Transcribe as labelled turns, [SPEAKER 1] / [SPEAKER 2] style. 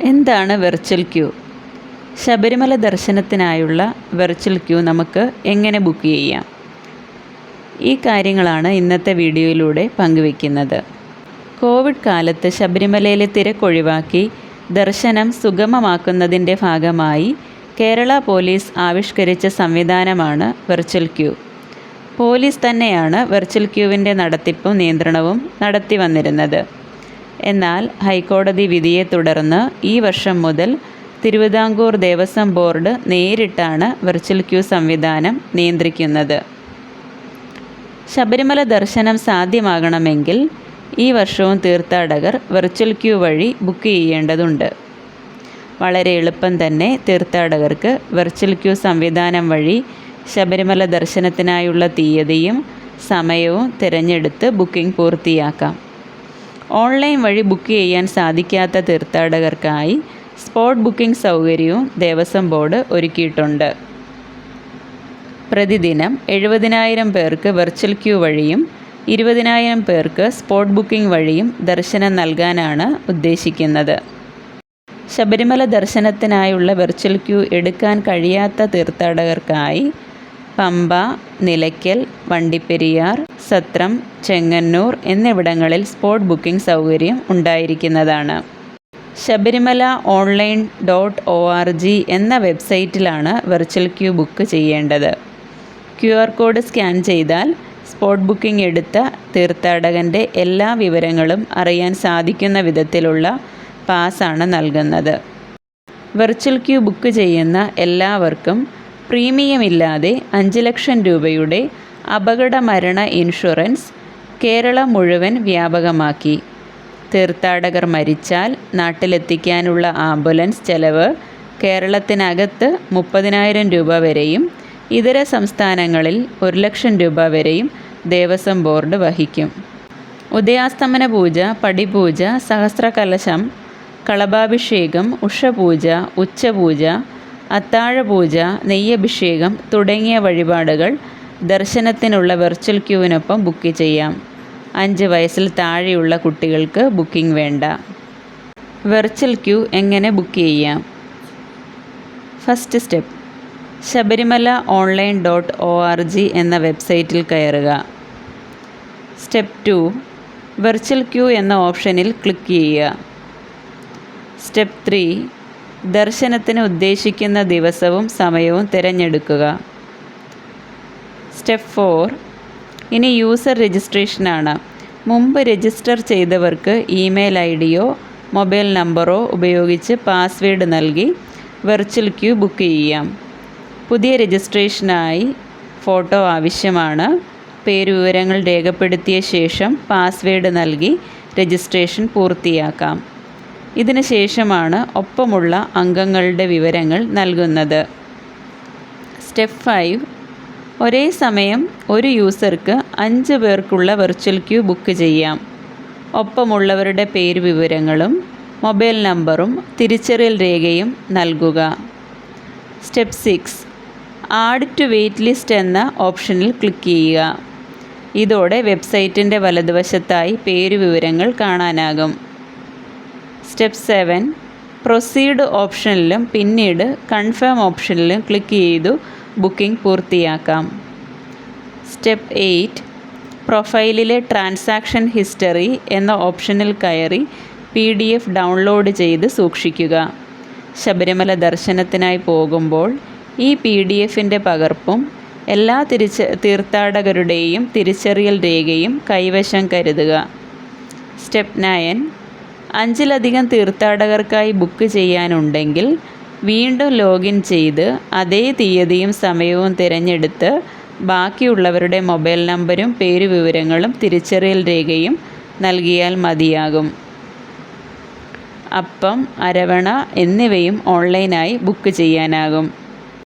[SPEAKER 1] എന്താണ് virtual queue Sabarimala ദർശനത്തിനായുള്ള virtual queue നമുക്ക് എങ്ങനെ ബുക്ക് ചെയ്യാം? ഈ കാര്യങ്ങളാണ് ഇന്നത്തെ വീഡിയോയിലൂടെ പങ്കുവെക്കുന്നത് കോവിഡ് കാലത്ത് ശബരിമലയിലെ തിരക്കൊഴിവാക്കി ദർശനം സുഗമമാക്കുന്നതിന്റെ ഭാഗമായി കേരള പോലീസ് ആവിഷ്കരിച്ച സംവിധാനമാണ് വെർച്വൽ ക്യൂ പോലീസ് തന്നെയാണ് വെർച്വൽ ക്യൂവിന്റെ നടത്തിപ്പും നിയന്ത്രണവും നടത്തി വന്നിരുന്നത് എന്നാൽ ഹൈക്കോടതി വിധിയെ തുടർന്ന് ഈ വർഷം മുതൽ തിരുവിതാംകൂർ ദേവസ്വം ബോർഡ് നേരിട്ടാണ് വെർച്വൽ ക്യൂ സംവിധാനം നിയന്ത്രിക്കുന്നത്. ശബരിമല ദർശനം സാധ്യമാകണമെങ്കിൽ ഈ വർഷവും തീർത്ഥാടകർ വെർച്വൽ ക്യൂ വഴി ബുക്ക് ചെയ്യേണ്ടതുണ്ട്. വളരെ എളുപ്പം തന്നെ തീർത്ഥാടകർക്ക് വെർച്വൽ ക്യൂ സംവിധാനം വഴി ശബരിമല ദർശനത്തിനായുള്ള തീയതിയും സമയവും തിരഞ്ഞെടുത്ത് ബുക്കിംഗ് പൂർത്തിയാക്കാം. ഓൺലൈൻ വഴി ബുക്ക് ചെയ്യാൻ സാധിക്കാത്ത തീർത്ഥാടകർക്കായി സ്പോട്ട് ബുക്കിംഗ് സൗകര്യവും ദേവസ്വം ബോർഡ് ഒരുക്കിയിട്ടുണ്ട്. പ്രതിദിനം എഴുപതിനായിരം പേർക്ക് വെർച്വൽ ക്യൂ വഴിയും ഇരുപതിനായിരം പേർക്ക് സ്പോട്ട് ബുക്കിംഗ് വഴിയും ദർശനം നൽകാനാണ് ഉദ്ദേശിക്കുന്നത്. ശബരിമല ദർശനത്തിനായുള്ള വെർച്വൽ ക്യൂ എടുക്കാൻ കഴിയാത്ത തീർത്ഥാടകർക്കായി പമ്പ നിലയ്ക്കൽ വണ്ടിപ്പെരിയാർ സത്രം ചെങ്ങന്നൂർ എന്നിവിടങ്ങളിൽ സ്പോട്ട് ബുക്കിംഗ് സൗകര്യം ഉണ്ടായിരിക്കുന്നതാണ്. Sabarimala online dot O R G എന്ന വെബ്സൈറ്റിലാണ് വെർച്വൽ ക്യൂ ബുക്ക് ചെയ്യേണ്ടത്. ക്യു ആർ കോഡ് സ്കാൻ ചെയ്താൽ സ്പോട്ട് ബുക്കിംഗ് എടുത്ത തീർത്ഥാടകന്റെ എല്ലാ വിവരങ്ങളും അറിയാൻ സാധിക്കുന്ന വിധത്തിലുള്ള പാസ്സാണ് നൽകുന്നത്. വെർച്വൽ ക്യൂ ബുക്ക് ചെയ്യുന്ന എല്ലാവർക്കും പ്രീമിയം ഇല്ലാതെ അഞ്ച് ലക്ഷം രൂപയുടെ അപകട മരണ ഇൻഷുറൻസ് കേരളം മുഴുവൻ വ്യാപകമാക്കി. തീർത്ഥാടകർ മരിച്ചാൽ നാട്ടിലെത്തിക്കാനുള്ള ആംബുലൻസ് ചെലവ് കേരളത്തിനകത്ത് മുപ്പതിനായിരം രൂപ വരെയും ഇതര സംസ്ഥാനങ്ങളിൽ ഒരു ലക്ഷം രൂപ വരെയും ദേവസ്വം ബോർഡ് വഹിക്കും. ഉദയാസ്തമന പൂജ പടിപൂജ സഹസ്രകലശം കളഭാഭിഷേകം ഉഷപൂജ ഉച്ചപൂജ അത്താഴപൂജ നെയ്യഭിഷേകം തുടങ്ങിയ വഴിപാടുകൾ ദർശനത്തിനുള്ള വെർച്വൽ ക്യൂവിനൊപ്പം ബുക്ക് ചെയ്യാം. അഞ്ച് വയസ്സിൽ താഴെയുള്ള കുട്ടികൾക്ക് ബുക്കിംഗ് വേണ്ട. വെർച്വൽ ക്യൂ എങ്ങനെ ബുക്ക് ചെയ്യാം? First step. Sabarimala online dot O R G എന്ന വെബ്സൈറ്റിൽ കയറുക. Step to. വെർച്വൽ ക്യൂ എന്ന ഓപ്ഷനിൽ ക്ലിക്ക് ചെയ്യുക. Step three. ദർശനത്തിന് ഉദ്ദേശിക്കുന്ന ദിവസവും സമയവും തിരഞ്ഞെടുക്കുക. Step four. ഇനി യൂസർ രജിസ്ട്രേഷനാണ് മുമ്പ് രജിസ്റ്റർ ചെയ്തവർക്ക് ഇമെയിൽ ഐ ഡിയോ മൊബൈൽ നമ്പറോ ഉപയോഗിച്ച് പാസ്വേഡ് നൽകി വെർച്വൽ ക്യൂ ബുക്ക് ചെയ്യാം. പുതിയ രജിസ്ട്രേഷനായി ഫോട്ടോ ആവശ്യമാണ്. പേരുവിവരങ്ങൾ രേഖപ്പെടുത്തിയ ശേഷം പാസ്വേഡ് നൽകി രജിസ്ട്രേഷൻ പൂർത്തിയാക്കാം. ഇതിന് ശേഷമാണ് ഒപ്പമുള്ള അംഗങ്ങളുടെ വിവരങ്ങൾ നൽകുന്നത്. Step five. ഒരേ സമയം ഒരു യൂസർക്ക് അഞ്ച് പേർക്കുള്ള വെർച്വൽ ക്യൂ ബുക്ക് ചെയ്യാം. ഒപ്പമുള്ളവരുടെ പേര് വിവരങ്ങളും മൊബൈൽ നമ്പറും തിരിച്ചറിയൽ രേഖയും നൽകുക. Step six. Add to wait list എന്ന ഓപ്ഷനിൽ ക്ലിക്ക് ചെയ്യുക. ഇതോടെ വെബ്സൈറ്റിന്റെ വലതുവശത്തായി പേര് വിവരങ്ങൾ കാണാനാകും. Step seven. പ്രൊസീഡ് ഓപ്ഷനിലും പിന്നീട് കൺഫേം ഓപ്ഷനിലും ക്ലിക്ക് ചെയ്തു ബുക്കിംഗ് പൂർത്തിയാക്കാം. Step eight. പ്രൊഫൈലിലെ ട്രാൻസാക്ഷൻ ഹിസ്റ്ററി എന്ന ഓപ്ഷനിൽ കയറി പി ഡി എഫ് ഡൗൺലോഡ് ചെയ്ത് സൂക്ഷിക്കുക. ശബരിമല ദർശനത്തിനായി പോകുമ്പോൾ ഈ പി ഡി എഫിന്റെ പകർപ്പും എല്ലാ തിരിച്ച തീർത്ഥാടകരുടെയും തിരിച്ചറിയൽ രേഖയും കൈവശം കരുതുക. Step nine. അഞ്ചിലധികം തീർത്ഥാടകർക്കായി ബുക്ക് ചെയ്യാനുണ്ടെങ്കിൽ വീണ്ടും ലോഗിൻ ചെയ്ത് അതേ തീയതിയും സമയവും തിരഞ്ഞെടുത്ത് ബാക്കിയുള്ളവരുടെ മൊബൈൽ നമ്പരും പേരുവിവരങ്ങളും തിരിച്ചറിയൽ രേഖയും നൽകിയാൽ മതിയാകും. അപ്പം അരവണ എന്നിവയും ഓൺലൈനായി ബുക്ക് ചെയ്യാനാകും.